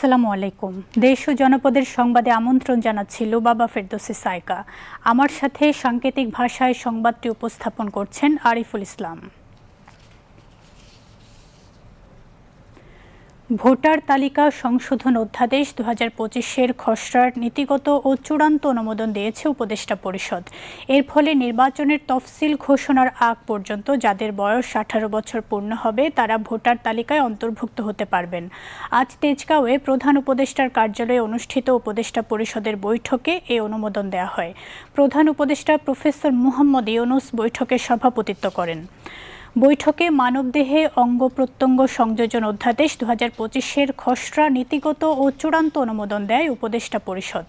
আসসালামু আলাইকুম। দেশ ও জনপদের সংবাদে আমন্ত্রণ জানাচ্ছি লুবাবা ফেরদোসি সাইকা। আমার সাথে সাংকেতিক ভাষায় সংবাদটি উপস্থাপন করছেন আরিফুল ইসলাম। ভোটার তালিকা সংশোধন অধ্যাদেশ দু হাজার পঁচিশের খসড়ার নীতিগত ও চূড়ান্ত অনুমোদন দিয়েছে উপদেষ্টা পরিষদ। এর ফলে নির্বাচনের তফসিল ঘোষণার আগ পর্যন্ত যাদের বয়স আঠারো বছর পূর্ণ হবে, তারা ভোটার তালিকায় অন্তর্ভুক্ত হতে পারবেন। আজ তেজগাঁওয়ে প্রধান উপদেষ্টার কার্যালয়ে অনুষ্ঠিত উপদেষ্টা পরিষদের বৈঠকে এ অনুমোদন দেওয়া হয়। প্রধান উপদেষ্টা প্রফেসর মুহাম্মদ ইউনুস বৈঠকে সভাপতিত্ব করেন। বৈঠকে মানবদেহে অঙ্গ প্রত্যঙ্গ সংযোজন অধ্যাদেশ দু হাজার পঁচিশের খসড়া নীতিগত ও চূড়ান্ত অনুমোদন দেয় উপদেষ্টা পরিষদ।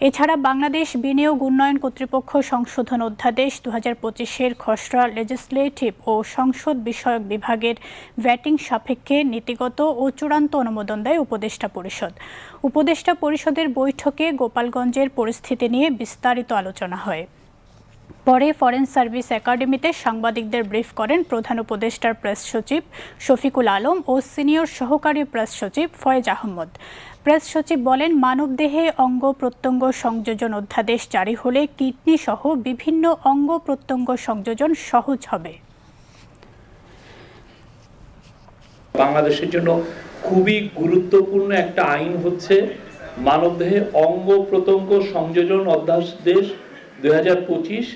এছাড়া বাংলাদেশ বিনিয়োগ উন্নয়ন কর্তৃপক্ষ সংশোধন অধ্যাদেশ দু হাজার পঁচিশের খসড়া লেজিসলেটিভ ও সংসদ বিষয়ক বিভাগের ভ্যাটিং সাপেক্ষে নীতিগত ও চূড়ান্ত অনুমোদন দেয় উপদেষ্টা পরিষদ। উপদেষ্টা পরিষদের বৈঠকে গোপালগঞ্জের পরিস্থিতি নিয়ে বিস্তারিত আলোচনা হয়। পরে ফরেন সার্ভিস একাডেমিতে সাংবাদিকদের ব্রিফ করেন প্রধান উপদেষ্টার প্রেস সচিব শফিকুল আলম ও সিনিয়র সহকারী প্রেস সচিব ফয়েজ আহমদ। প্রেস সচিব বলেন, মানবদেহে অঙ্গ প্রত্যঙ্গ সংযোজন অধ্যাদেশ জারি হলে কিডনি সহ বিভিন্ন অঙ্গ প্রত্যঙ্গ সংযোজন সহজ হবে। বাংলাদেশের জন্য খুবই গুরুত্বপূর্ণ একটা আইন হচ্ছে মানবদেহে অঙ্গ প্রত্যঙ্গ সংযোজন অধ্যাদেশ দু হাজার পঁচিশ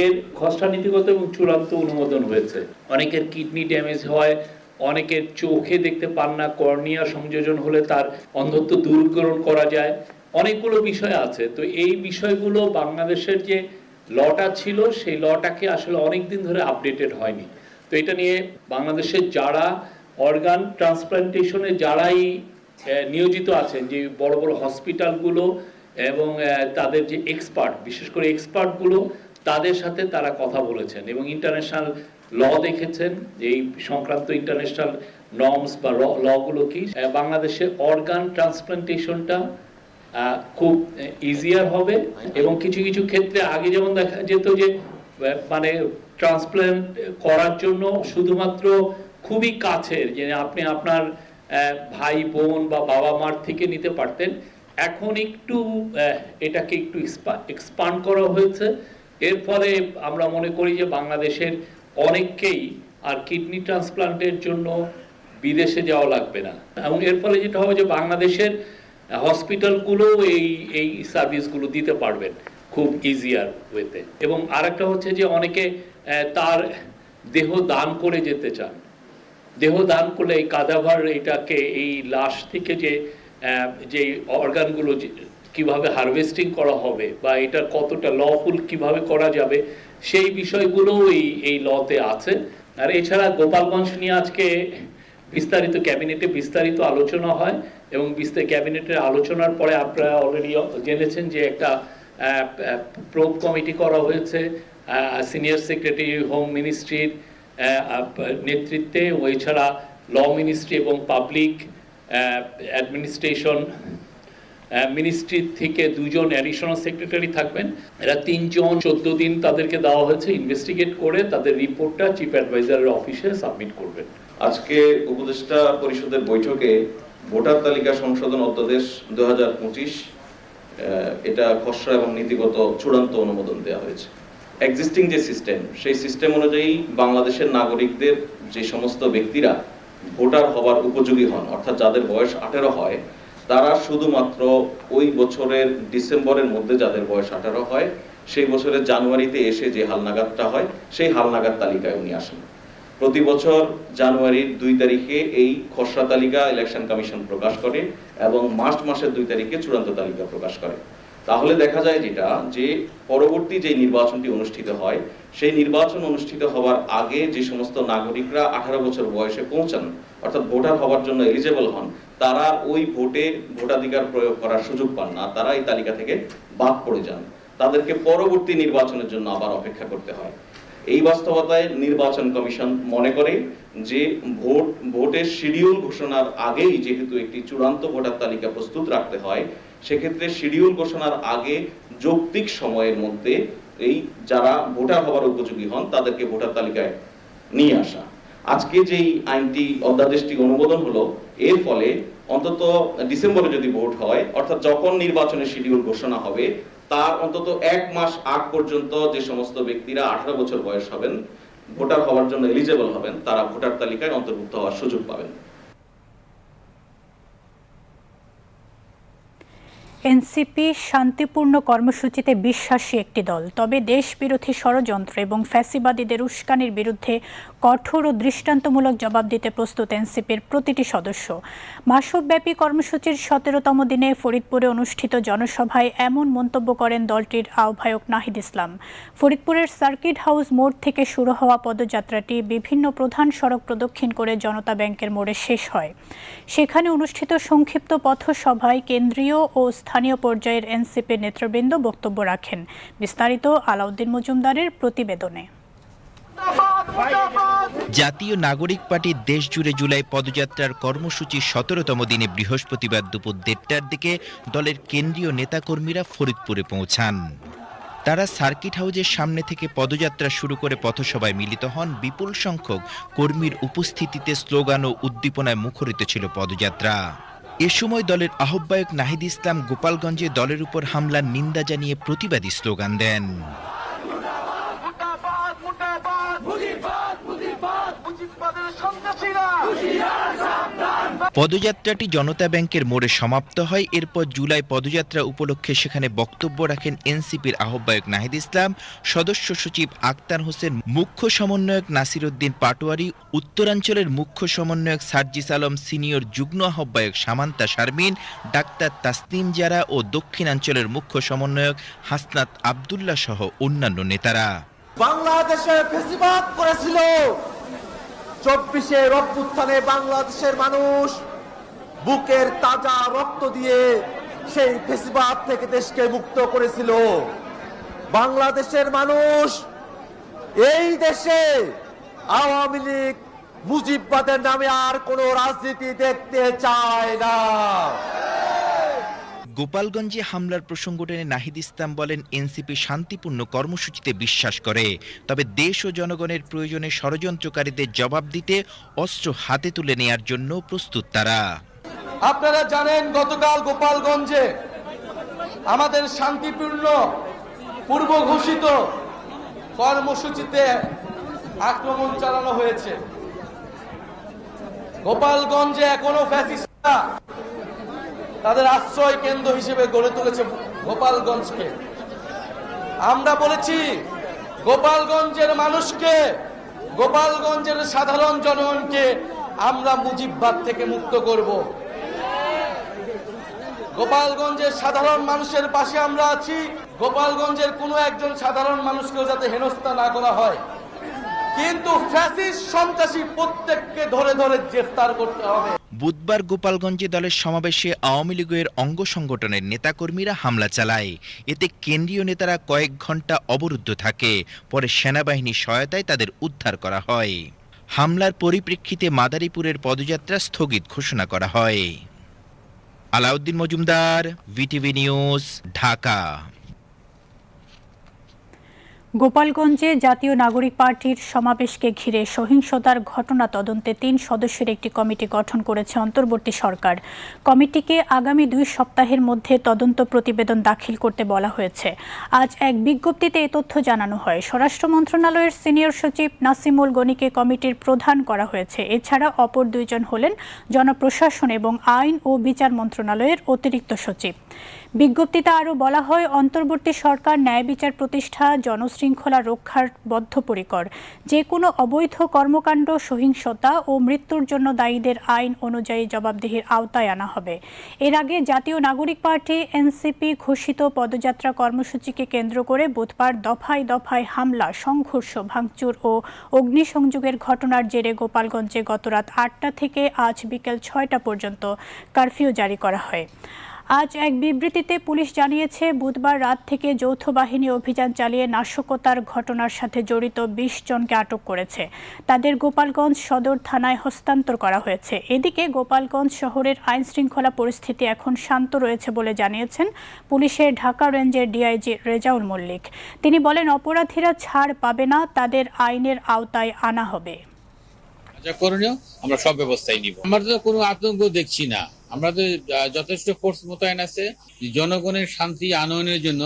এর খসড়া নীতিগত এবং চূড়ান্ত অনুমোদন হয়েছে। অনেকের কিডনি ড্যামেজ হয়, অনেকের চোখে দেখতে পান না, কর্নিয়া সংযোজন হলে তার অন্ধত্ব দূরীকরণ করা যায়। অনেকগুলো বিষয় আছে। তো এই বিষয়গুলো বাংলাদেশের যে লটা ছিল, সেই লটাকে আসলে অনেক দিন ধরে আপডেটেড হয়নি। তো এটা নিয়ে বাংলাদেশের যারা অর্গান ট্রান্সপ্লান্টেশনে যারাই নিয়োজিত আছেন, যে বড় বড় হসপিটালগুলো এবং তাদের যে এক্সপার্ট, বিশেষ করে এক্সপার্টগুলো তাদের সাথে তারা কথা বলেছেন এবং ইন্টারন্যাশনাল ল দেখেছেন এই সংক্রান্ত ইন্টারন্যাশনাল নর্মস বা লগুলো কি? বাংলাদেশে অর্গান ট্রান্সপ্লান্টেশনটা খুব ইজিয়ার হবে এবং কিছু কিছু ক্ষেত্রে আগে যেমন দেখা যেত যে মানে ট্রান্সপ্লান্ট করার জন্য শুধুমাত্র খুবই কাছের যে আপনি আপনার ভাই, বোন বা বাবা মার থেকে নিতে পারতেন। এখন একটু এটাকে একটু এক্সপান্ড করা হয়েছে। এর ফলে আমরা মনে করি যে বাংলাদেশের অনেককেই আর কিডনি ট্রান্সপ্লান্টের জন্য বিদেশে যাওয়া লাগবে না। এবং এর ফলে যেটা হবে যে বাংলাদেশের হসপিটালগুলো এই এই সার্ভিসগুলো দিতে পারবেন খুব ইজিয়ার ওয়েতে এবং আরেকটা হচ্ছে যে অনেকে তার দেহ দান করে যেতে চান। দেহ দান করলে এই কাদাভার এটাকে এই লাশ থেকে যে যে অর্গানগুলো কীভাবে হারভেস্টিং করা হবে বা এটা কতটা লফুল কীভাবে করা যাবে, সেই বিষয়গুলো এই এই লতে আছে। আর এছাড়া গোপালগঞ্জ নিয়ে আজকে বিস্তারিত ক্যাবিনেটে বিস্তারিত আলোচনা হয় এবং বিস্তার ক্যাবিনেটের আলোচনার পরে আপনারা অলরেডি জেনেছেন যে একটা প্রোব কমিটি করা হয়েছে সিনিয়র সেক্রেটারি হোম মিনিস্ট্রির নেতৃত্বে এছাড়া ল মিনিস্ট্রি এবং পাবলিক অ্যাডমিনিস্ট্রেশন মিনিস্ট্রি থেকে দুজন অ্যাডিশনাল সেক্রেটারি থাকবেন। এরা তিনজন চোদ্দ দিন তাদেরকে দেওয়া হয়েছে। ইনভেস্টিগেট করে তাদের রিপোর্টটা চিফ অ্যাডভাইজারের অফিসে সাবমিট করবেন। আজকে উপদেষ্টা পরিষদের বৈঠকে ভোটার তালিকা সংশোধন অধ্যাদেশ দু এটা খসড়া এবং নীতিগত চূড়ান্ত অনুমোদন দেওয়া হয়েছে। এক্সিস্টিং যে সিস্টেম সেই সিস্টেম অনুযায়ী বাংলাদেশের নাগরিকদের যে সমস্ত ব্যক্তিরা ভোটার হওয়ার উপযোগী হন, অর্থাৎ যাদের বয়স আঠেরো হয় তারা শুধুমাত্র ওই বছরের ডিসেম্বরের মধ্যে যাদের বয়স আঠারো হয়, সেই বছরের জানুয়ারিতে এসে যে হালনাগাদটা হয়, সেই হালনাগাদ তালিকায় উনি আসেন। প্রতি বছর জানুয়ারির দুই তারিখে এই খসড়া তালিকা ইলেকশন কমিশন প্রকাশ করে এবং মার্চ মাসের দুই তারিখে চূড়ান্ত তালিকা প্রকাশ করে। তাহলে দেখা যায় যেটা, যে পরবর্তী যে নির্বাচনটি অনুষ্ঠিত হয়, সেই নির্বাচন অনুষ্ঠিত হওয়ার আগে যে সমস্ত নাগরিকরা আঠারো বছর বয়সে পৌঁছান, অর্থাৎ ভোটার হওয়ার জন্য এলিজেবল হন, তারা ওই ভোটে ভোটাধিকার প্রয়োগ করার সুযোগ পান না, তারা এই তালিকা থেকে বাদ পড়ে যান। তাদেরকে পরবর্তী নির্বাচনের জন্য আবার অপেক্ষা করতে হয়। এই বাস্তবতায় নির্বাচন কমিশন মনে করে যে ভোট, ভোটের শিডিউল ঘোষণার আগেই যেহেতু একটি চূড়ান্ত ভোটার তালিকা প্রস্তুত রাখতে হয় সেক্ষেত্রে শিডিউল ঘোষণার আগে যৌক্তিক সময়ের মধ্যে এই যারা ভোটার হওয়ার উপযোগী হন, তাদেরকে ভোটার তালিকায় নিয়ে আসা। আজকে যেই আইনটি অধ্যাদেশটি অনুমোদন হলো, এর ফলে অন্তত ডিসেম্বরে যদি ভোট হয়, অর্থাৎ যখন নির্বাচনের শিডিউল ঘোষণা হবে, তার অন্তত এক মাস আগ পর্যন্ত যে সমস্ত ব্যক্তিরা আঠারো বছর বয়স হবেন, ভোটার হওয়ার জন্য এলিজেবল হবেন, তারা ভোটার তালিকায় অন্তর্ভুক্ত হওয়ার সুযোগ পাবেন। এনসিপি শান্তিপূর্ণ কর্মসূচিতে বিশ্বাসী একটি দল। তবে দেশবিরোধী ষড়যন্ত্র এবং ফ্যাসিবাদীদের উস্কানির বিরুদ্ধে কঠোর ও দৃষ্টান্তমূলক জবাব দিতে প্রস্তুত এনসিপির প্রতিটি সদস্য। মাসব্যাপী কর্মসূচির সতেরোতম দিনে ফরিদপুরে অনুষ্ঠিত জনসভায় এমন মন্তব্য করেন দলটির আহ্বায়ক নাহিদ ইসলাম। ফরিদপুরের সার্কিট হাউস মোড় থেকে শুরু হওয়া পদযাত্রাটি বিভিন্ন প্রধান সড়ক প্রদক্ষিণ করে জনতা ব্যাংকের মোড়ে শেষ হয়। সেখানে অনুষ্ঠিত সংক্ষিপ্ত পথসভায় কেন্দ্রীয় ও স্থানীয় পর্যায়ের এনসিপির নেতৃবৃন্দ বক্তব্য রাখেন। বিস্তারিত আলাউদ্দিন মজুমদারের প্রতিবেদনে। জাতীয় নাগরিক পার্টি দেশ জুড়ে জুলাই পদযাত্রার কর্মসূচির সতেরোতম দিনে বৃহস্পতিবার দুপুর দেড়টার দিকে দলের কেন্দ্রীয় নেতাকর্মীরা ফরিদপুরে পৌঁছান। তারা সার্কিট হাউজের সামনে থেকে পদযাত্রা শুরু করে পথসভায় মিলিত হন। বিপুল সংখ্যক কর্মীর উপস্থিতিতে স্লোগান ও উদ্দীপনায় মুখরিত ছিল পদযাত্রা। এ সময় দলের আহ্বায়ক নাহিদ ইসলাম গোপালগঞ্জে দলের উপর হামলার নিন্দা জানিয়ে প্রতিবাদী স্লোগান দেন। পদযাত্রাটি জনতা ব্যাংকের মোড়ে সমাপ্ত হয়। এরপর জুলাই পদযাত্রা উপলক্ষে সেখানে বক্তব্য রাখেন এনসিপির আহ্বায়ক নাহিদ ইসলাম, সদস্য সচিব আক্তার হোসেন, মুখ্য সমন্বয়ক নাসির উদ্দিন পাটোয়ারি, উত্তরাঞ্চলের মুখ্য সমন্বয়ক সার্জিস আলম, সিনিয়র যুগ্ম আহ্বায়ক সামান্তা শারমিন, ডাক্তার তাসনিম জারা ও দক্ষিণাঞ্চলের মুখ্য সমন্বয়ক হাসনাত আবদুল্লাহ সহ অন্যান্য নেতারা। বাংলাদেশে করেছিল। চব্বিশের অভ্যুত্থানে বাংলাদেশের মানুষ বুকের তাজা রক্ত দিয়ে সেই ফেসিবাদ থেকে দেশকে মুক্ত করেছিল। বাংলাদেশের মানুষ এই দেশে আওয়ামী লীগ মুজিববাদের নামে আর কোনো রাজনীতি দেখতে চায় না। গোপালগঞ্জে হামলার প্রসঙ্গ টেনে নাহিদ ইসলাম বলেন, এনসিপি শান্তিপূর্ণ কর্মসূচিতে বিশ্বাস করে। তবে দেশ ও জনগণের প্রয়োজনে ষড়যন্ত্রকারীদের জবাব দিতে অস্ত্র হাতে তুলে নেয়ার জন্য প্রস্তুত তারা। আপনারা জানেন, গতকাল গোপালগঞ্জে আমাদের শান্তিপূর্ণ পূর্ব ঘোষিত কর্মসূচিতে আক্রমণ চালানো হয়েছে। গোপালগঞ্জে এখনও ফ্যাসিস্টরা তাদের আশ্রয় কেন্দ্র হিসেবে গড়ে তুলেছে গোপালগঞ্জকে। আমরা বলেছি, গোপালগঞ্জের মানুষকে, গোপালগঞ্জের সাধারণ জনগণকে আমরা মুজিববাদ থেকে মুক্ত করব। গোপালগঞ্জের সাধারণ মানুষের পাশে আমরা আছি। গোপালগঞ্জের কোনো একজন সাধারণ মানুষকেও যাতে হেনস্থা না করা হয়। কিন্তু ফ্যাসিস্ট সন্ত্রাসী প্রত্যেককে ধরে ধরে গ্রেফতার করতে হবে। বুধবার গোপালগঞ্জে দলের সমাবেশে আওয়ামী লীগের অঙ্গ সংগঠনের নেতাকর্মীরা হামলা চালায়। এতে কেন্দ্রীয় নেতারা কয়েক ঘণ্টা অবরুদ্ধ থাকে। পরে সেনাবাহিনীর সহায়তায় তাদের উদ্ধার করা হয়। হামলার পরিপ্রেক্ষিতে মাদারীপুরের পদযাত্রা স্থগিত ঘোষণা করা হয়। Alauddin Majumdar, BTV news, Dhaka. গোপালগঞ্জে জাতীয় নাগরিক পার্টির সমাবেশকে ঘিরে সহিংসতার ঘটনা তদন্তে তিন সদস্যের একটি কমিটি গঠন করেছে অন্তর্বর্তী সরকার। কমিটিকে আগামী দুই সপ্তাহের মধ্যে তদন্ত প্রতিবেদন দাখিল করতে বলা হয়েছে। আজ এক বিজ্ঞপ্তিতে এ তথ্য জানানো হয়। স্বরাষ্ট্র মন্ত্রণালয়ের সিনিয়র সচিব নাসিমুল গনিকে কমিটির প্রধান করা হয়েছে। এছাড়া অপর দুইজন হলেন জনপ্রশাসন এবং আইন ও বিচার মন্ত্রণালয়ের অতিরিক্ত সচিব। বিজ্ঞপ্তিতে আরও বলা হয়, অন্তর্বর্তী সরকার ন্যায় বিচার প্রতিষ্ঠা, জনশৃঙ্খলা রক্ষার বদ্ধপরিকর। যে কোনো অবৈধ কর্মকাণ্ড, সহিংসতা ও মৃত্যুর জন্য দায়ীদের আইন অনুযায়ী জবাবদিহির আওতায় আনা হবে। এর আগে জাতীয় নাগরিক পার্টি, এনসিপি, ঘোষিত পদযাত্রা কর্মসূচিকে কেন্দ্র করে বুধবার দফায় দফায় হামলা, সংঘর্ষ, ভাঙচুর ও অগ্নিসংযোগের ঘটনার জেরে গোপালগঞ্জে গতরাত আটটা থেকে আজ বিকেল ছয়টা পর্যন্ত কারফিউ জারি করা হয়। আজ এক বিবৃতিতে পুলিশ জানিয়েছে, বুধবার রাত থেকে যৌথ বাহিনী অভিযান চালিয়ে নাশকতার ঘটনার সাথে জড়িত বিশ জনকে আটক করেছে। তাদের গোপালগঞ্জ সদর থানায় হস্তান্তর করা হয়েছে। এদিকে গোপালগঞ্জ শহরের আইন শৃঙ্খলা পরিস্থিতি এখন শান্ত রয়েছে বলে জানিয়েছেন পুলিশের ঢাকা রেঞ্জের ডিআইজি রেজাউল মল্লিক। তিনি বলেন, অপরাধীরা ছাড় পাবে না, তাদের আইনের আওতায় আনা হবে। করণীয়, আমরা সব ব্যবস্থাই নিব। আমরা তো কোনো আতঙ্ক দেখছি না। আমরা তো যথেষ্ট ফোর্স মোতায়েন আছে। জনগণের শান্তি আনয়নের জন্য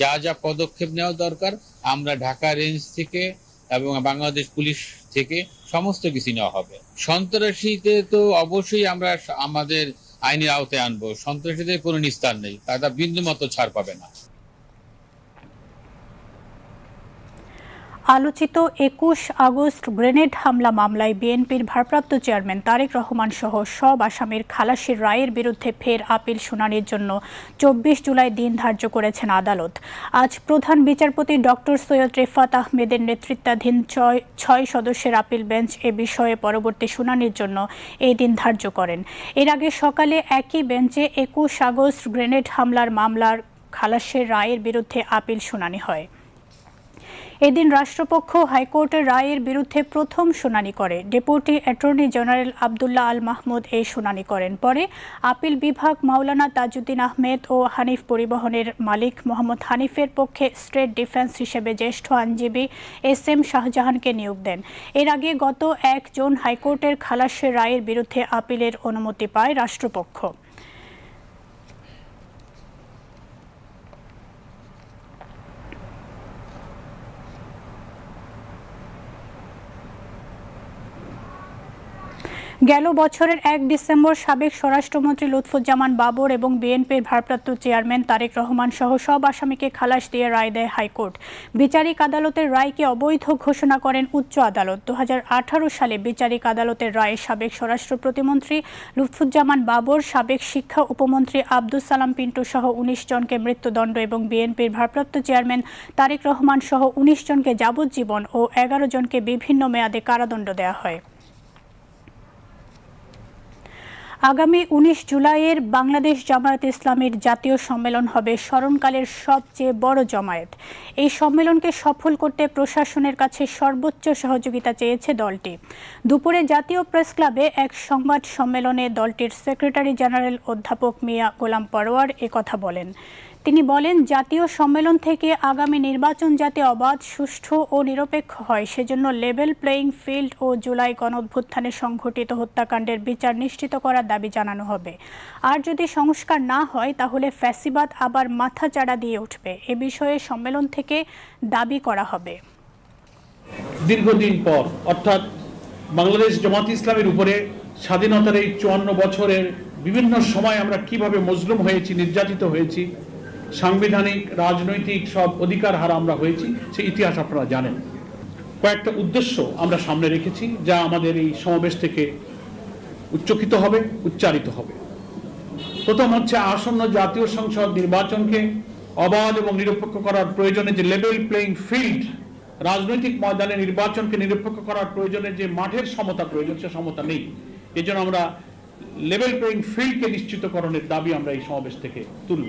যা যা পদক্ষেপ নেওয়া দরকার, আমরা ঢাকা রেঞ্জ থেকে এবং বাংলাদেশ পুলিশ থেকে সমস্ত কিছু নেওয়া হবে। সন্ত্রাসীতে তো অবশ্যই আমরা আমাদের আইনের আওতায় আনব। সন্ত্রাসীদের কোনো নিস্তার নেই। তারা বিন্দু মতো ছাড় পাবে না। আলোচিত একুশ আগস্ট গ্রেনেড হামলা মামলায় বিএনপির ভারপ্রাপ্ত চেয়ারম্যান তারেক রহমান সহ সব আসামির খালাসির রায়ের বিরুদ্ধে ফের আপিল শুনানির জন্য চব্বিশ জুলাই দিন ধার্য করেছেন আদালত। আজ প্রধান বিচারপতি ডক্টর সৈয়দ রেফাত আহমেদের নেতৃত্বাধীন ছয় ছয় সদস্যের আপিল বেঞ্চ এ বিষয়ে পরবর্তী শুনানির জন্য এই দিন ধার্য করেন। এর আগে সকালে একই বেঞ্চে একুশ আগস্ট গ্রেনেড হামলার মামলার খালাসের রায়ের বিরুদ্ধে আপিল শুনানি হয়। এদিন রাষ্ট্রপক্ষ হাইকোর্টের রায়ের বিরুদ্ধে প্রথম শুনানি করে। Deputy attorney general Abdullah Al Mahmud এই শুনানি করেন। পরে আপিল বিভাগ মাওলানা তাজউদ্দিন আহমেদ ও হানিফ পরিবহনের মালিক মোহাম্মদ হানিফের পক্ষে স্টেট ডিফেন্স হিসেবে জ্যেষ্ঠ আইনজীবী এস এম শাহজাহানকে নিয়োগ দেন। এর আগে গত এক জুন হাইকোর্টের খালাসের রায়ের বিরুদ্ধে আপিলের অনুমতি পায় রাষ্ট্রপক্ষ। গেল বছরের এক ডিসেম্বর সাবেক স্বরাষ্ট্রমন্ত্রী লুৎফুজ্জামান বাবর এবং বিএনপির ভারপ্রাপ্ত চেয়ারম্যান তারেক রহমান সহ সব আসামিকে খালাস দিয়ে রায় দেয় হাইকোর্ট। বিচারিক আদালতের রায়কে অবৈধ ঘোষণা করেন উচ্চ আদালত। দু হাজার আঠারো সালে বিচারিক আদালতের রায়ে সাবেক স্বরাষ্ট্র প্রতিমন্ত্রী লুৎফুজ্জামান বাবর, সাবেক শিক্ষা উপমন্ত্রী আব্দুল সালাম পিন্টু সহ উনিশ জনকে মৃত্যুদণ্ড এবং বিএনপির ভারপ্রাপ্ত চেয়ারম্যান তারেক রহমান সহ উনিশ জনকে যাবজ্জীবন ও এগারো জনকে বিভিন্ন মেয়াদে কারাদণ্ড দেওয়া হয়। আগামী উনিশ জুলাইয়ের বাংলাদেশ জামায়াত ইসলামের জাতীয় সম্মেলন হবে স্মরণকালের সবচেয়ে বড় জমায়েত। এই সম্মেলনকে সফল করতে প্রশাসনের কাছে সর্বোচ্চ সহযোগিতা চেয়েছে দলটি। দুপুরে জাতীয় প্রেস ক্লাবে এক সংবাদ সম্মেলনে দলটির সেক্রেটারি জেনারেল অধ্যাপক মিয়া গোলাম পরোয়ার কথা বলেন। তিনি বলেন, জাতীয় সম্মেলন থেকে আগামী নির্বাচন যাতে অবাধ, সুষ্ঠু ও নিরপেক্ষ হয়, সেজন্য লেভেল প্লেয়িং ফিল্ড ও জুলাই গণঅভ্যুত্থানে সংঘটিত হত্যাকাণ্ডের বিচার নিশ্চিত করার দাবি জানানো হবে। আর যদি সংস্কার না হয়, তাহলে ফ্যাসিবাদ আবার মাথা চাড়া দিয়ে উঠবে। এ বিষয়ে সম্মেলন থেকে দাবি করা হবে। দীর্ঘদিন পর, অর্থাৎ বাংলাদেশ জামাত ইসলামের উপরে স্বাধীনতার এই চুয়ান্ন বছরের বিভিন্ন সময় আমরা কীভাবে মজলুম হয়েছি, নির্যাতিত হয়েছি সাংবিধানিক, রাজনৈতিক সব অধিকার হারা আমরা হয়েছি, সেই ইতিহাস আপনারা জানেন। কয়েকটা উদ্দেশ্য আমরা সামনে রেখেছি, যা আমাদের এই সমাবেশ থেকে উচ্চকিত হবে, উচ্চারিত হবে। প্রথম হচ্ছে আসন্ন জাতীয় সংসদ নির্বাচনকে অবাধ এবং নিরপেক্ষ করার প্রয়োজনে যে লেভেল প্লেইং ফিল্ড রাজনৈতিক ময়দানে নির্বাচনকে নিরপেক্ষ করার প্রয়োজনে যে মাঠের সমতা প্রয়োজন, সে সমতা নেই। এই জন্য আমরা লেভেল প্লেইং ফিল্ডকে নিশ্চিতকরণের দাবি আমরা এই সমাবেশ থেকে তুলব।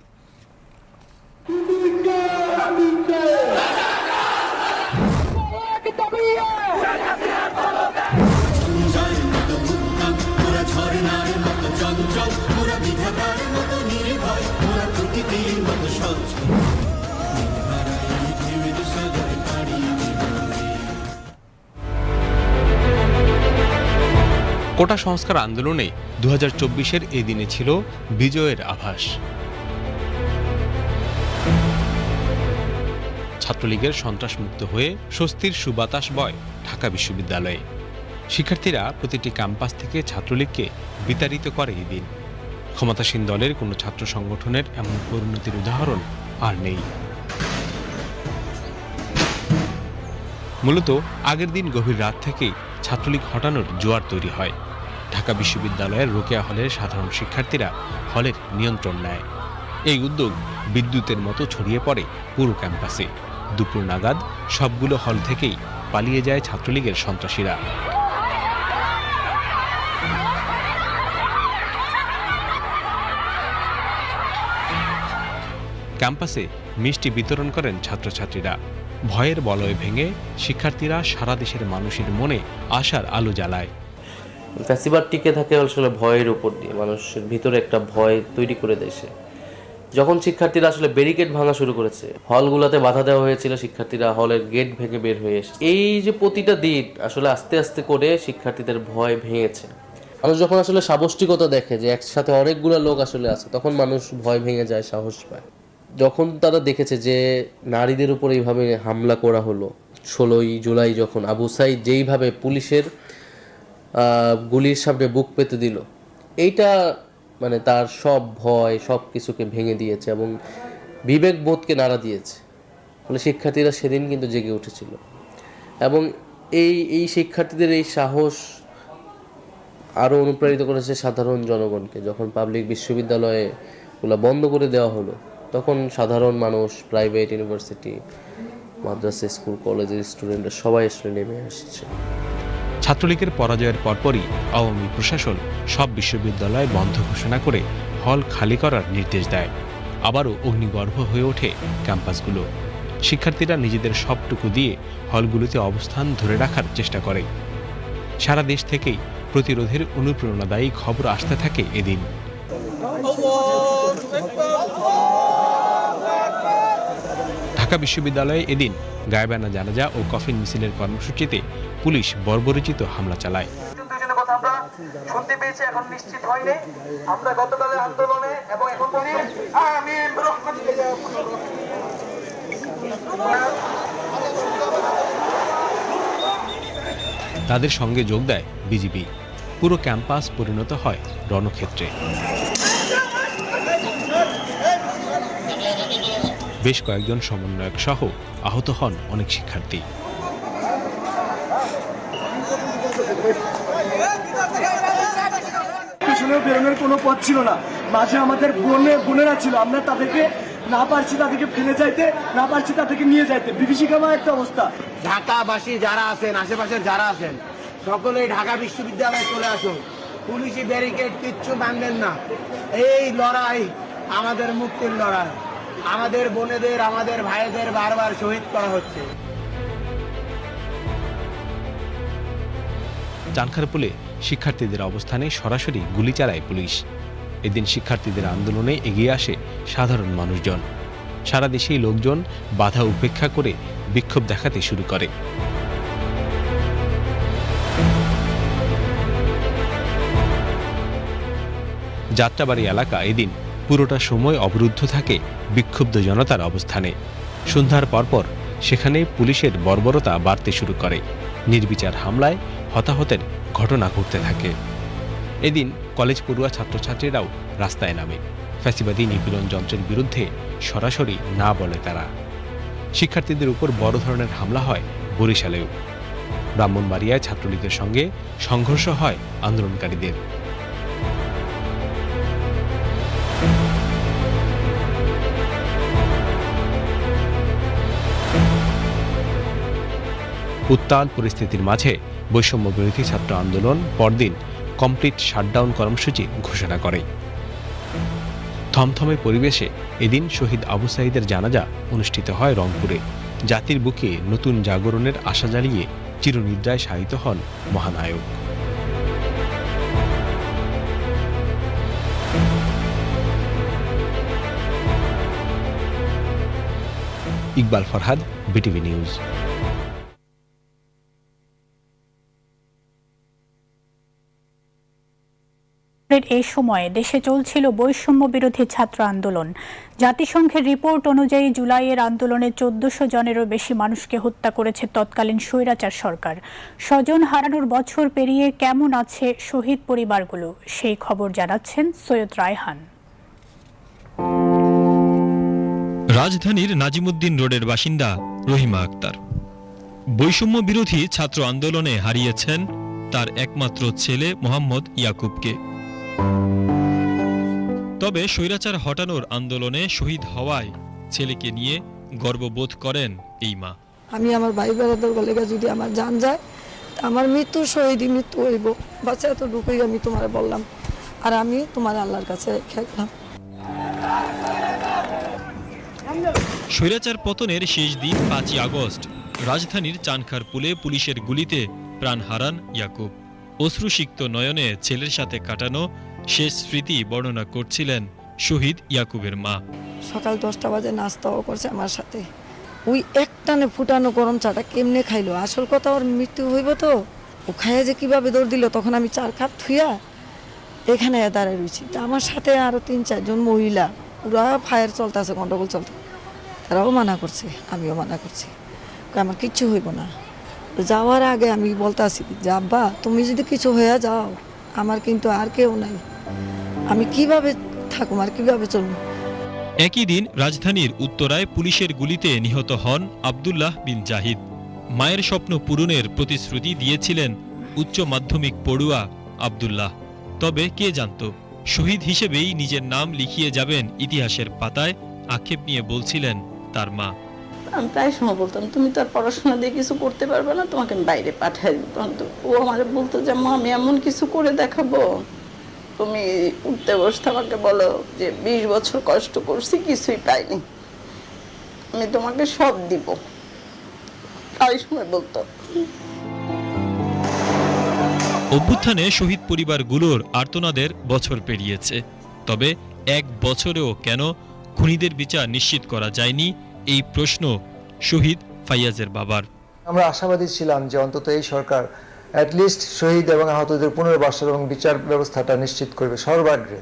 কোটা সংস্কার আন্দোলনে দু হাজার এই দিনে ছিল বিজয়ের আভাস। ছাত্রলীগের সন্ত্রাসমুক্ত হয়ে স্বস্তির সুবাতাস বয় ঢাকা বিশ্ববিদ্যালয়ে। শিক্ষার্থীরা প্রতিটি ক্যাম্পাস থেকে ছাত্রলীগকে বিতাড়িত করে এই দিন। ক্ষমতাসীন দলের কোনো ছাত্র সংগঠনের এমন পরিণতির উদাহরণ আর নেই। মূলত আগের দিন গভীর রাত থেকেই ছাত্রলীগ হটানোর জোয়ার তৈরি হয়। ঢাকা বিশ্ববিদ্যালয়ের রোকেয়া হলের সাধারণ শিক্ষার্থীরা হলের নিয়ন্ত্রণ নেয়। এই উদ্যোগ বিদ্যুতের মতো ছড়িয়ে পড়ে পুরো ক্যাম্পাসে। দুপুর নাগাদ সবগুলো হল থেকেই পালিয়ে যায় ছাত্রলীগের সন্ত্রাসীরা। ক্যাম্পাসে মিষ্টি বিতরণ করেন ছাত্রছাত্রীরা। ভয়ের বলয় ভেঙে শিক্ষার্থীরা সারা দেশের মানুষের মনে আশার আলো জ্বালায়। ফেস্টিভাল টিকে থাকে আসলে ভয়ের উপর দিয়ে। মানুষের ভিতরে একটা ভয় তৈরি করে দেয় যখন শিক্ষার্থীরা আসলে ব্যারিকেড ভাঙা শুরু করেছে হলগুলোতে বাধা দেওয়া হয়েছিল, শিক্ষার্থীরা হলের গেট ভেঙে বের হয়ে এসেছে এই যে প্রতিটা দিন আসলে আস্তে আস্তে করে শিক্ষার্থীদের ভয় ভেঙেছে। মানুষ যখন আসলে সাবষ্টিকতা দেখে যে একসাথে অনেকগুলো লোক আসলে আছে, তখন মানুষ ভয় ভেঙে যায়, সাহস পায়। যখন তারা দেখেছে যে নারীদের উপর এইভাবে হামলা করা হলো, ষোলোই জুলাই যখন আবু সাইদ যেইভাবে পুলিশের গুলির সামনে বুক পেতে দিল, এইটা মানে তার সব ভয়, সব কিছুকে ভেঙে দিয়েছে এবং বিবেক বোধকে নাড়া দিয়েছে। ফলে শিক্ষার্থীরা সেদিন কিন্তু জেগে উঠেছিল। এবং এই এই শিক্ষার্থীদের এই সাহস আরও অনুপ্রাণিত করেছে সাধারণ জনগণকে। যখন পাবলিক বিশ্ববিদ্যালয়ে গুলো বন্ধ করে দেওয়া হলো, তখন সাধারণ মানুষ প্রাইভেট ইউনিভার্সিটি মাদ্রাসা স্কুল কলেজের স্টুডেন্টরা সবাই আসলে নেমে আসছে। ছাত্রলীগের পরাজয়ের পরপরই আওয়ামী প্রশাসন সব বিশ্ববিদ্যালয় বন্ধ ঘোষণা করে হল খালি করার নির্দেশ দেয়। আবারও অগ্নিগর্ভ হয়ে ওঠে ক্যাম্পাসগুলো। শিক্ষার্থীরা নিজেদের সবটুকু দিয়ে হলগুলোতে অবস্থান ধরে রাখার চেষ্টা করে। সারা দেশ থেকেই প্রতিরোধের অনুপ্রেরণাদায়ী খবর আসতে থাকে এদিন। ঢাকা বিশ্ববিদ্যালয়ে এদিন গায়বানা জানাজা ও কফিন মিছিলের কর্মসূচিতে পুলিশ বর্বরচিত হামলা চালায়। দুজনের কথা আমরা শুনতে পেয়েছি এখন নিশ্চিত হয়নি। আমরা গতকালের আন্দোলনে এবং এখন বলি আমি তাদের সঙ্গে যোগ দেয় বিজিবি। পুরো ক্যাম্পাস পরিণত হয় রণক্ষেত্রে। বেশ কয়েকজন সমন্বয়ক সহ আহত হন অনেক শিক্ষার্থী। পিছনে বেরোনোর কোনো পথ ছিল না। মাঝে আমাদের বোনের বোনেরা ছিল। আমরা তাদেরকে না পারছি তাদেরকে ফেলে যাইতে, না পারছি তাদেরকে নিয়ে যাইতে। বিভীষিকামা একটা অবস্থা। ঢাকাবাসী যারা আছেন, আশেপাশের যারা আছেন, সকলেই ঢাকা বিশ্ববিদ্যালয়ে চলে আসুন। পুলিশি ব্যারিকেড কিচ্ছু মানবেন না। এই লড়াই আমাদের মুক্তির লড়াই। আমাদের বোনেদের, আমাদের ভাইদের বারবার শহীদ করা হচ্ছে। চানখারপুলে শিক্ষার্থীদের অবস্থানে সরাসরি গুলি চালায় পুলিশ। এদিন শিক্ষার্থীদের আন্দোলনে এগিয়ে আসে সাধারণ মানুষজন। সারা দেশেই লোকজন বাধা উপেক্ষা করে বিক্ষোভ দেখাতে শুরু করে। যাত্রাবাড়ি এলাকা এদিন পুরোটা সময় অবরুদ্ধ থাকে বিক্ষুব্ধ জনতার অবস্থানে। সন্ধ্যার পরপর সেখানে পুলিশের বর্বরতা বাড়তে শুরু করে। নির্বিচার হামলায় হতাহতের ঘটনা ঘটতে থাকে। এদিন কলেজ পড়ুয়া ছাত্রছাত্রীরাও রাস্তায় নামে। ফ্যাসিবাদী নিপীড়ন যন্ত্রের বিরুদ্ধে সরাসরি না বলে তারা। শিক্ষার্থীদের উপর বড় ধরনের হামলা হয় বরিশালেও। ব্রাহ্মণবাড়িয়ায় ছাত্রলীগের সঙ্গে সংঘর্ষ হয় আন্দোলনকারীদের। উত্তাল পরিস্থিতির মাঝে বৈষম্য বিরোধী ছাত্র আন্দোলন পরদিন কমপ্লিট শাটডাউন কর্মসূচি ঘোষণা করে। থমথমে পরিবেশে এদিন শহীদ আবু সাইদের জানাজা অনুষ্ঠিত হয় রংপুরে। জাতির বুকে নতুন জাগরণের আশা জ্বালিয়ে চিরনিদ্রায় শায়িত হন মহানায়ক। Iqbal Farhad, BTV news. এই সময়ে দেশে চলছিল বৈষম্য বিরোধী ছাত্র আন্দোলন। জাতিসংঘের রিপোর্ট অনুযায়ী জুলাইয়ের আন্দোলনে চোদ্দশো জনেরও বেশি মানুষকে হত্যা করেছে তৎকালীন স্বৈরাচার সরকার। স্বজন হারানোর বছর পেরিয়ে কেমন আছে শহীদ পরিবারগুলো? সেই খবর জানাচ্ছেন সৈয়দ রায়হান। রাজধানীর নাজিমুদ্দিন রোডের বাসিন্দা রহিমা আক্তার। বৈষম্য বিরোধী ছাত্র আন্দোলনে হারিয়েছেন তার একমাত্র ছেলে মোহাম্মদ ইয়াকুবকে। তবে স্বৈরাচার হটানোর আন্দোলনে শহীদ হওয়ায় ছেলেকে নিয়ে গর্ববোধ করেন এই মা। আমি আমার ভাই বেড়াদের লেগে যদি আমার জান যায় আমার মৃত্যু শহীদই মৃত্যু হইব। বাচ্চা এতটুকুই আমি তোমার বললাম। আর আমি তোমার আল্লাহর কাছে রেখে গেলাম। স্বৈরাচার পতনের শেষ দিন পাঁচই আগস্ট রাজধানীর চানখার পুলে পুলিশের গুলিতে প্রাণ হারান ইয়াকুব। অশ্রুসিক্ত নয়নে ছেলের সাথে কাটানো শেষ স্মৃতি বর্ণনা করছিলেন শহীদ ইয়াকুবের মা। সকাল দশটা বাজে নাস্তাও করছে আমার সাথে। ওই একটানে ফুটানো গরম চাটা কেমনে খাইলো? আসল কথা ওর মৃত্যু হইব তো? ও খাইয়া যে কীভাবে দৌড় দিল, তখন আমি চার কাপ থুইয়া এখানে দাঁড়ায় রয়েছি তা আমার সাথে আরও তিন, চারজন মহিলা ওরা ফায়ার চলতে আছে গন্ডগোল চলতে তারাও মানা করছে, আমিও মানা করছি। আমার কিচ্ছু হইব না। যাওয়ার আগে আমি বলতে আসি যে, আব্বা, তুমি যদি কিছু হয়ে যাও, আমার কিন্তু আর কেউ নাই। আমি কীভাবে থাকুম, আর কীভাবে চলবো? একই দিন রাজধানীর উত্তরায় পুলিশের গুলিতে নিহত হন আবদুল্লাহ বিন জাহিদ। মায়ের স্বপ্ন পূরণের প্রতিশ্রুতি দিয়েছিলেন উচ্চ মাধ্যমিক পড়ুয়া আবদুল্লাহ। তবে কে জানত, শহীদ হিসেবেই নিজের নাম লিখিয়ে যাবেন ইতিহাসের পাতায়, আক্ষেপ নিয়ে বলছিলেন তার মা। আমি প্রায় সময় বলতাম, তুমি তো আর পড়াশোনা দিয়ে কিছু করতে পারবে না, তোমাকে আমি বাইরে পাঠাই তো ও আমার বলতো যে, মা, আমি এমন কিছু করে দেখাবো। তুমি উঠতে বসতে আমাকে বলো যে, বিশ বছর কষ্ট করছি, কিছুই পাইনি। আমি তোমাকে সব দিব। প্রায় সময় বলতো। অভ্যুত্থানে শহীদ পরিবারগুলোর আর্তনাদের বছর পেরিয়েছে। তবে এক বছরেও কেন, খুনিদের বিচার নিশ্চিত করা যায়নি এই প্রশ্ন শহীদ ফাইয়াজের বাবার। আমরা আশাবাদী ছিলাম যে অন্তত এই সরকার অ্যাটলিস্ট শহীদ এবং আহতদের পুনর্বাসন এবং বিচার ব্যবস্থাটা নিশ্চিত করবে সর্বাগ্রে।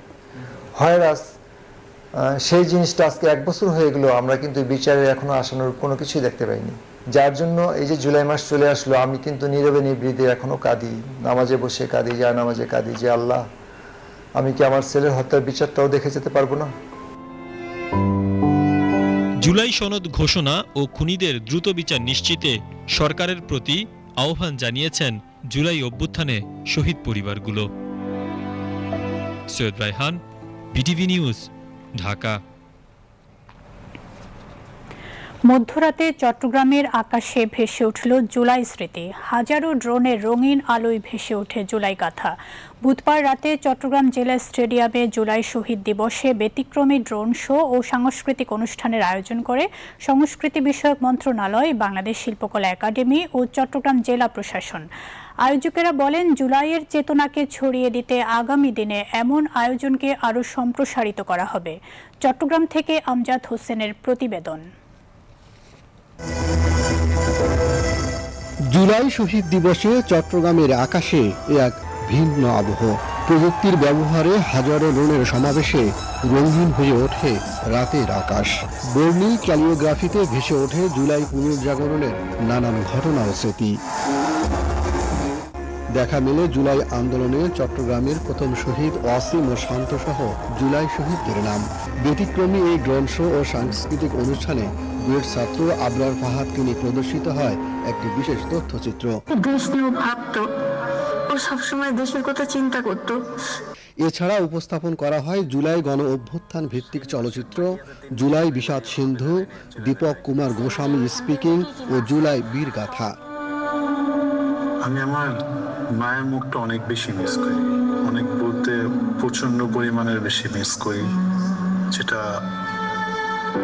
হয়রাস সেই জিনিসটা আজকে এক বছর হয়ে গেল, আমরা কিন্তু বিচারে এখনও আসানোর কোনো কিছুই দেখতে পাইনি। যার জন্য এই যে জুলাই মাস চলে আসলো, আমি কিন্তু নীরবে নিবৃতে এখনও কাঁদি, নামাজে বসে কাঁদি, যা নামাজে কাঁদি, যে আল্লাহ, আমি কি আমার ছেলের হত্যার বিচারটাও দেখে যেতে পারব না? জুলাই সনদ ঘোষণা ও খুনিদের দ্রুত বিচার নিশ্চিতে সরকারের প্রতি আহ্বান জানিয়েছেন জুলাই অভ্যুত্থানে শহীদ পরিবারগুলো। Syed Raihan, BTV news, Dhaka. মধ্যরাতে চট্টগ্রামের আকাশে ভেসে উঠল জুলাই স্মৃতি। হাজারো ড্রোনের রঙিন আলোয় ভেসে ওঠে জুলাই গাথা। বুধবার রাতে চট্টগ্রাম জেলা স্টেডিয়ামে জুলাই শহীদ দিবসে ব্যতিক্রমী ড্রোন শো ও সাংস্কৃতিক অনুষ্ঠানের আয়োজন করে সংস্কৃতি বিষয়ক মন্ত্রণালয়, বাংলাদেশ শিল্পকলা একাডেমি ও চট্টগ্রাম জেলা প্রশাসন। আয়োজকেরা বলেন, জুলাইয়ের চেতনাকে ছড়িয়ে দিতে আগামী দিনে এমন আয়োজনকে আরও সম্প্রসারিত করা হবে। চট্টগ্রাম থেকে আমজাদ হোসেনের প্রতিবেদন। জুলাই শহীদ দিবসে চট্টগ্রামের আকাশে এক ভিন্ন আবহ। প্রযুক্তির ব্যবহারে হাজারো রোনের সমাবেশে রঙিন হয়ে ওঠে রাতের আকাশ। বর্ণিল ক্যালিওগ্রাফিতে ভেসে ওঠে জুলাই পুনর্জাগরণের নানান ঘটনা ও স্মৃতি। দেখা মেলে জুলাই আন্দোলনে চট্টগ্রামের প্রথম শহীদ অসীম ও শান্ত সহ জুলাই শহীদদের নাম। ব্যতিক্রমী এই ড্রোন শো ও সাংস্কৃতিক অনুষ্ঠানে বুয়েট ছাত্র আবরার ফাহাদকে নিয়ে প্রদর্শিত হয় একটি বিশেষ তথ্যচিত্র। দেশ নিয়েও ভাবতো ও সবসময় দেশের কথা চিন্তা করতো। এছাড়া উপস্থাপন করা হয় জুলাই গণ অভ্যুত্থান ভিত্তিক চলচ্চিত্র জুলাই বিষাদ সিন্ধু দীপক কুমার গোস্বামী স্পিকিং ও জুলাই বীর গাথা। আমি আমার মায়ের মুখটা অনেক বেশি মিস করি। অনেক বলতে প্রচণ্ড পরিমাণের বেশি মিস করি। যেটা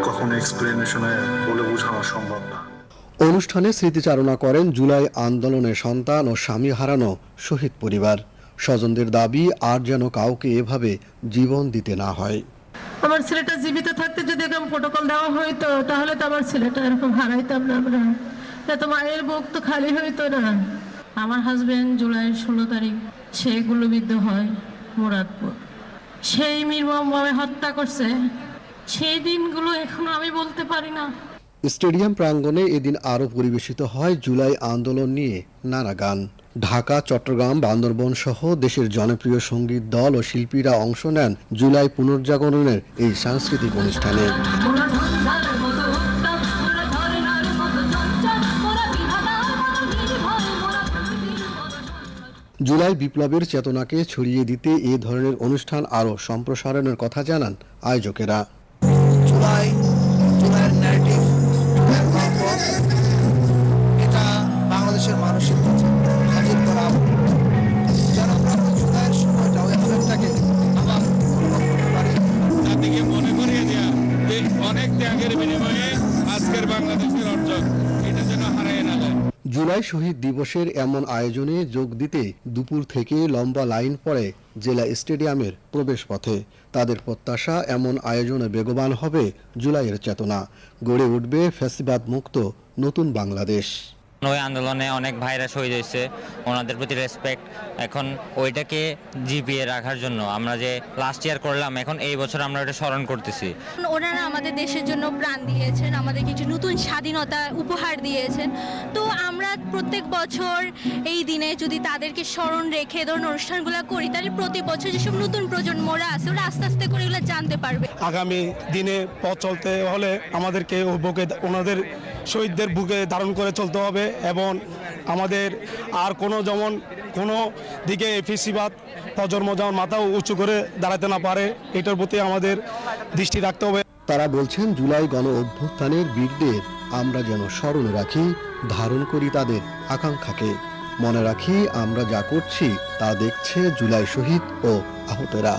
কখনো এক্সপ্লেনেশনে বলে বোঝানো সম্ভব না। অনুষ্ঠানে স্মৃতিচারণা করেন জুলাই আন্দোলনের সন্তান ও স্বামী হারানো শহীদ পরিবার। স্বজনদের দাবি আর যেন কাউকে এভাবে জীবন দিতে না হয়। আমার ছেলেটা জীবিত থাকতে যদি এরকম প্রোটোকল দেওয়া হইতো তাহলে তো আমার ছেলেটা এরকম হারাইতাম না আমরা। এত মায়ের বুক তো খালি হইতো না। আমার হাজবেন্ড জুলাই ষোলো তারিখ সে গুলিবিদ্ধ হয় মুরাদপুর। সেই নির্মমভাবে হত্যা করছে, সেই দিনগুলো এখনও আমি বলতে পারি না। স্টেডিয়াম প্রাঙ্গণে এদিন আরও পরিবেশিত হয় জুলাই আন্দোলন নিয়ে নানা গান। ঢাকা, চট্টগ্রাম, বান্দরবন সহ দেশের জনপ্রিয় সংগীত দল ও শিল্পীরা অংশ নেন জুলাই পুনর্জাগরণের এই সাংস্কৃতিক অনুষ্ঠানে। জুলাই বিপ্লবের চেতনাকে ছড়িয়ে দিতে এ ধরনের অনুষ্ঠান আরও সম্প্রসারণের কথা জানান আয়োজকেরা। জুলাই শহীদ দিবসের এমন আয়োজনে যোগ দিতে দুপুর থেকে লম্বা লাইন পড়ে জেলা স্টেডিয়ামের প্রবেশপথে। তাদের প্রত্যাশা, এমন আয়োজনে বেগবান হবে জুলাইয়ের চেতনা। গড়ে উঠবে ফ্যাসিবাদ মুক্ত নতুন বাংলাদেশ। ওই আন্দোলনে অনেক ভাইরা শহীদ হয়েছে ওনাদের প্রতি রেসপেক্ট এখন ওইটাকে জিপিয়ে রাখার জন্য আমরা যে লাস্ট ইয়ার করলাম এখন এই বছর আমরা ওটা স্মরণ করতেছি। ওনারা আমাদের দেশের জন্য প্রাণ দিয়েছেন আমাদের কিছু নতুন স্বাধীনতা উপহার দিয়েছেন। তো আমরা প্রত্যেক বছর এই দিনে যদি তাদেরকে স্মরণ রেখে এ ধরনের অনুষ্ঠানগুলো করি তাহলে প্রতি বছর যেসব নতুন প্রজন্মরা আছে ওরা আস্তে আস্তে করে এগুলো জানতে পারবে। আগামী দিনে পথ চলতে হলে আমাদেরকে বুকে ওনাদের শহীদদের বুকে ধারণ করে চলতে হবে এবং আমাদের আর কোনো যেমন কোনো দিকে ফিসিবাদ প্রজন্ম যেমন মাথা উঁচু করে দাঁড়াতে না পারে, এটার প্রতি আমাদের দৃষ্টি রাখতে হবে। তারা বলছেন, জুলাই গণ অভ্যুত্থানের বীরদের আমরা যেন স্মরণে রাখি, ধারণ করি তাদের আকাঙ্ক্ষাকে। মনে রাখি, আমরা যা করছি, তা দেখছে জুলাই শহীদ ও আহতেরা।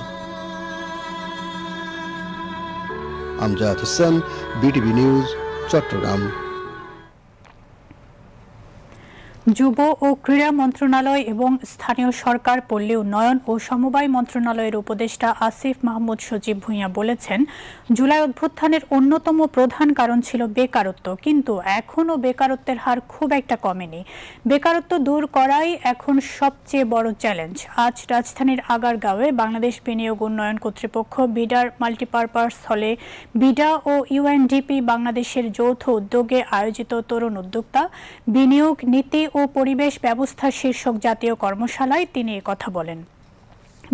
Amjad Hossain, BTV news, Chattogram. যুব ও ক্রীড়া মন্ত্রণালয় এবং স্থানীয় সরকার পল্লী উন্নয়ন ও সমবায় মন্ত্রণালয়ের উপদেষ্টা আসিফ মাহমুদ সজীব ভূঁইয়া বলেছেন, জুলাই অভ্যুত্থানের অন্যতম প্রধান কারণ ছিল বেকারত্ব, কিন্তু এখনও বেকারত্বের হার খুব একটা কমেনি। বেকারত্ব দূর করাই এখন সবচেয়ে বড় চ্যালেঞ্জ। আজ রাজধানীর আগারগাঁওয়ে বাংলাদেশ বিনিয়োগ উন্নয়ন কর্তৃপক্ষ বিডার মাল্টিপারপাস হলে বিডা ও ইউএনডিপি বাংলাদেশের যৌথ উদ্যোগে আয়োজিত তরুণ উদ্যোক্তা বিনিয়োগ নীতি ও পরিবেশ ব্যবস্থা শীর্ষক জাতীয় কর্মশালায় তিনি কথা বলেন।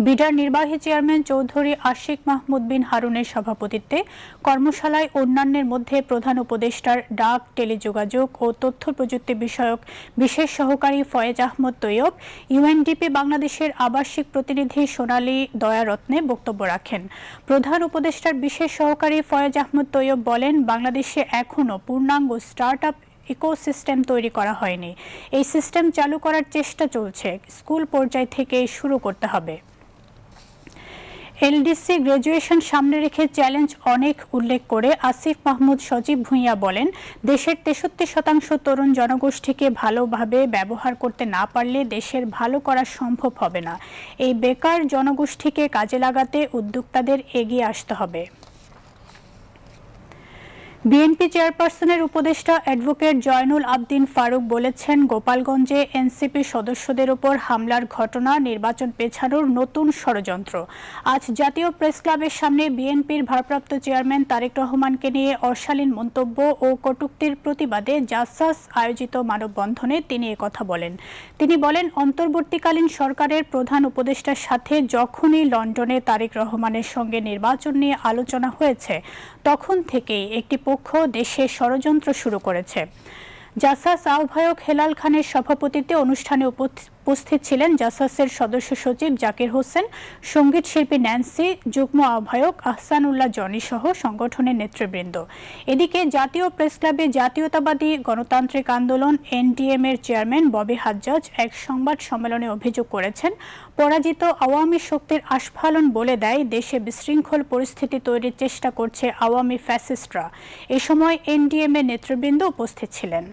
বিডার নির্বাহী চেয়ারম্যান চৌধুরী আশিক মাহমুদ বিন হারুনের সভাপতিত্বে কর্মশালায় অন্যান্যের মধ্যে প্রধান উপদেষ্টার ডাক, টেলিযোগাযোগ ও তথ্য প্রযুক্তি বিষয়ক বিশেষ সহকারী ফয়েজ আহমদ তৈয়ব, ইউএনডিপি বাংলাদেশের আবাসিক প্রতিনিধি সোনালী দয়ারত্নে বক্তব্য রাখেন। প্রধান উপদেষ্টার বিশেষ সহকারী ফয়েজ আহমদ তৈয়ব বলেন, বাংলাদেশে এখনও পূর্ণাঙ্গ স্টার্ট আপ ইকোসিস্টেম তৈরি করা হয়নি। এই সিস্টেম চালু করার চেষ্টা চলছে। স্কুল পর্যায় থেকে শুরু করতে হবে। এলডিসি গ্রাজুয়েশন সামনে রেখে চ্যালেঞ্জ অনেক উল্লেখ করে আসিফ মাহমুদ সজীব ভূঁইয়া বলেন, দেশের তেষট্টি শতাংশ তরুণ জনগোষ্ঠীকে ভালোভাবে ব্যবহার করতে না পারলে দেশের ভালো করা সম্ভব হবে না। এই বেকার জনগোষ্ঠীকে কাজে লাগাতে উদ্যোক্তাদের এগিয়ে আসতে হবে। বিএনপি চেয়ারপারসনের উপদেষ্টা অ্যাডভোকেট জয়নুল আবদিন ফারুক বলেছেন, গোপালগঞ্জে এনসিপি সদস্যদের উপর হামলার ঘটনা, নির্বাচন পেছানোর নতুন ষড়যন্ত্র। আজ জাতীয় প্রেস ক্লাবের সামনে বিএনপির ভারপ্রাপ্ত চেয়ারম্যান তারেক রহমানকে নিয়ে অশালীন মন্তব্য ও কটূক্তির প্রতিবাদে জাসাস আয়োজিত মানববন্ধনে তিনি কথা বলেন। তিনি বলেন, অন্তর্বর্তীকালীন সরকারের প্রধান উপদেষ্টার সাথে যখনই লন্ডনে তারেক রহমানের সঙ্গে নির্বাচন নিয়ে আলোচনা হয়েছে, তখন থেকেই একটি পক্ষ দেশে ষড়যন্ত্র শুরু করেছে। জাসাস আহ্বায়ক হেলাল খানের সভাপতিত্বে অনুষ্ঠানে উপস্থিত ছিলেন জাসাসের সদস্য সচিব জাকির হোসেন, সংগীত শিল্পী ন্যান্সি, যুগ্ম আহ্বায়ক আহসানুল্লাহ জনি সহ সংগঠনের নেতৃবৃন্দ। এদিকে জাতীয় প্রেস ক্লাবে জাতীয়তাবাদী গণতান্ত্রিক আন্দোলন এনডিএম এর চেয়ারম্যান ববি হাজ্জাজ এক সংবাদ সম্মেলনে অভিযোগ করেছেন, পরাজিত আওয়ামী শক্তির আস্ফালন বলে দেয় দেশে বিশৃঙ্খল পরিস্থিতি তৈরির চেষ্টা করছে আওয়ামী ফ্যাসিস্টরা। এ সময় এনডিএম এর নেতৃবৃন্দ উপস্থিত ছিলেন।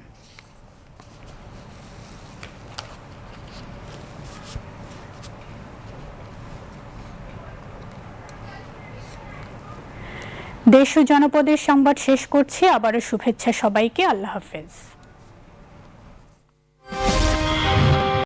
দেশ ও জনপদের সংবাদ শেষ করছি। আবারও শুভেচ্ছা সবাইকে। আল্লাহ হাফেজ।